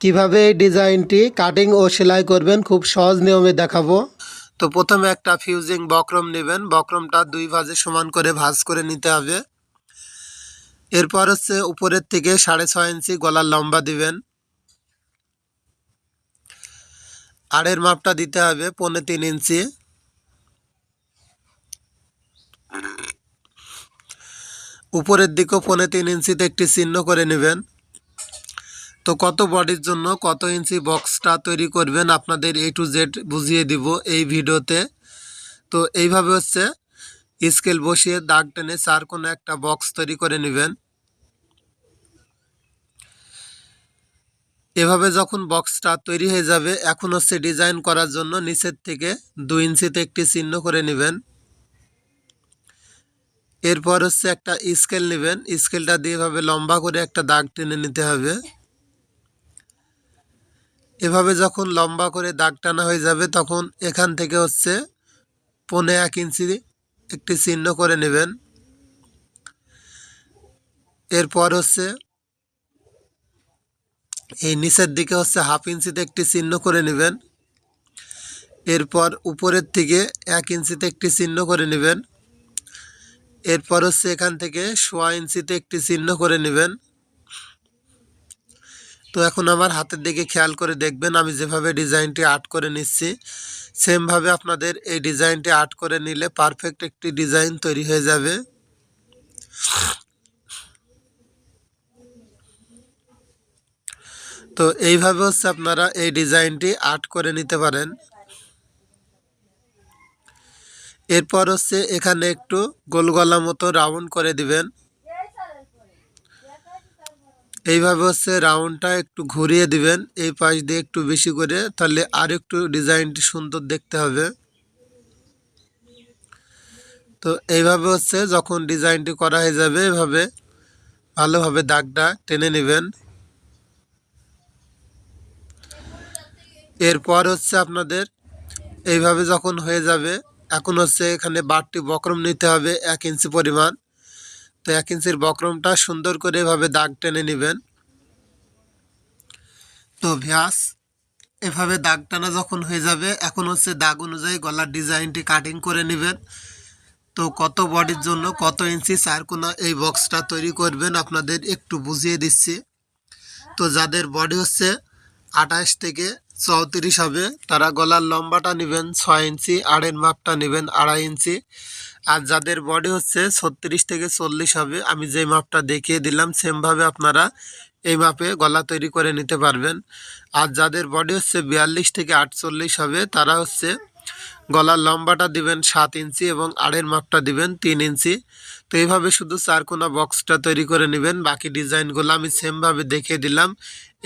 কীভাবে এই ডিজাইনটি কাটিং ও সেলাই করবেন খুব সহজ নিয়মে দেখাবো। তো প্রথমে একটা ফিউজিং বক্রম নেবেন। বক্রমটা দুই ভাজে সমান করে ভাজ করে নিতে হবে। এরপর হচ্ছে উপরের থেকে সাড়ে ছয় ইঞ্চি গলার লম্বা দিবেন। আড়ের মাপটা দিতে হবে পৌনে তিন ইঞ্চি। উপরের দিকেও পৌনে তিন ইঞ্চিতে একটি চিহ্ন করে নেবেন। তো কত বডির জন্য কত ইঞ্চি বক্সটা তৈরি করবেন আপনাদের এ টু জেড বুঝিয়ে দিব এই ভিডিওতে। তো এইভাবে হচ্ছে স্কেল বসিয়ে দাগ টেনে চার কোনো একটা বক্স তৈরি করে নেবেন। এভাবে যখন বক্সটা তৈরি হয়ে যাবে, এখন হচ্ছে ডিজাইন করার জন্য নিচের থেকে দুই ইঞ্চিতে একটি চিহ্ন করে নেবেন। এরপর হচ্ছে একটা স্কেল নেবেন। স্কেলটা দিয়ে এভাবে লম্বা করে একটা দাগ টেনে নিতে হবে। এভাবে যখন লম্বা করে দাগ টানা হয়ে যাবে, তখন এখান থেকে হচ্ছে পনে এক ইঞ্চি একটি চিহ্ন করে নেবেন। এরপর হচ্ছে এই নিচের দিকে হচ্ছে হাফ ইঞ্চিতে একটি চিহ্ন করে নেবেন। এরপর উপরের থেকে এক ইঞ্চিতে একটি চিহ্ন করে নেবেন। এরপর হচ্ছে এখান থেকে সোয়া ইঞ্চিতে একটি চিহ্ন করে নেবেন। তো এখন আমার হাতের দিকে খেয়াল করে দেখবেন আমি যেভাবে ডিজাইনটি আর্ট করে নিচ্ছি, সেমভাবে আপনাদের এই ডিজাইনটি আর্ট করে নিলে পারফেক্ট একটি ডিজাইন তৈরি হয়ে যাবে। তো এইভাবে হচ্ছে আপনারা এই ডিজাইনটি আর্ট করে নিতে পারেন। এরপর হচ্ছে এখানে একটু গোল গলা মতো রাউন্ড করে দিবেন। এইভাবে হচ্ছে রাউন্ডটা একটু ঘুরিয়ে দিবেন, এই পাশ দিয়ে একটু বেশি করে, তাহলে আর একটু ডিজাইনটি সুন্দর দেখতে হবে। তো এইভাবে হচ্ছে যখন ডিজাইনটি করা হয়ে যাবে, এভাবে ভালোভাবে দাগটা টেনে নেবেন। এরপর হচ্ছে আপনাদের এইভাবে যখন হয়ে যাবে, এখন হচ্ছে এখানে বারটি বক্রম নিতে হবে এক ইঞ্চি পরিমাণ। তো এক ইঞ্চির বক্রমটা সুন্দর করে এভাবে দাগ টেনে নেবেন। তো ভ্যাস এভাবে দাগ টানা যখন হয়ে যাবে, এখন হচ্ছে দাগ অনুযায়ী গলার ডিজাইনটি কাটিং করে নেবেন। তো কত বডির জন্য কত ইঞ্চি চারকোনা এই বক্সটা তৈরি করবেন আপনাদের একটু বুঝিয়ে দিচ্ছি। তো যাদের বডি হচ্ছে আঠাশ থেকে চৌত্রিশ হবে। তারা গলার লম্বাটা নেবেন ছয় ইঞ্চি, আড়ের মাপটা নেবেন আড়াই ইঞ্চি। আর যাদের বডি হচ্ছে ছত্রিশ থেকে চল্লিশ হবে, আমি যে মাপটা দেখিয়ে দিলাম, সেমভাবে আপনারা এই মাপে গলা তৈরি করে নিতে পারবেন। আর যাদের বডি হচ্ছে বিয়াল্লিশ থেকে আটচল্লিশ হবে, তারা হচ্ছে গলার লম্বাটা দিবেন সাত ইঞ্চি এবং আড়ের মাপটা দিবেন তিন ইঞ্চি। তো এইভাবে শুধু চারকোনা বক্সটা তৈরি করে নেবেন। বাকি ডিজাইনগুলো আমি সেমভাবে দেখিয়ে দিলাম।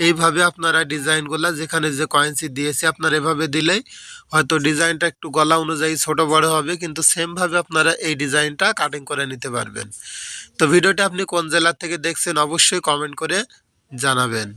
এইভাবে আপনারা ডিজাইনগুলো যেখানে যে কয়েন্সি দিয়েছে আপনারা এভাবে দিলেই হয়তো ডিজাইনটা একটু গলা অনুযায়ী ছোট বড় হবে, কিন্তু সেমভাবে আপনারা এই ডিজাইনটা কাটিং করে নিতে পারবেন। তো ভিডিওটা আপনি কোন জেলা থেকে দেখছেন অবশ্যই কমেন্ট করে জানাবেন।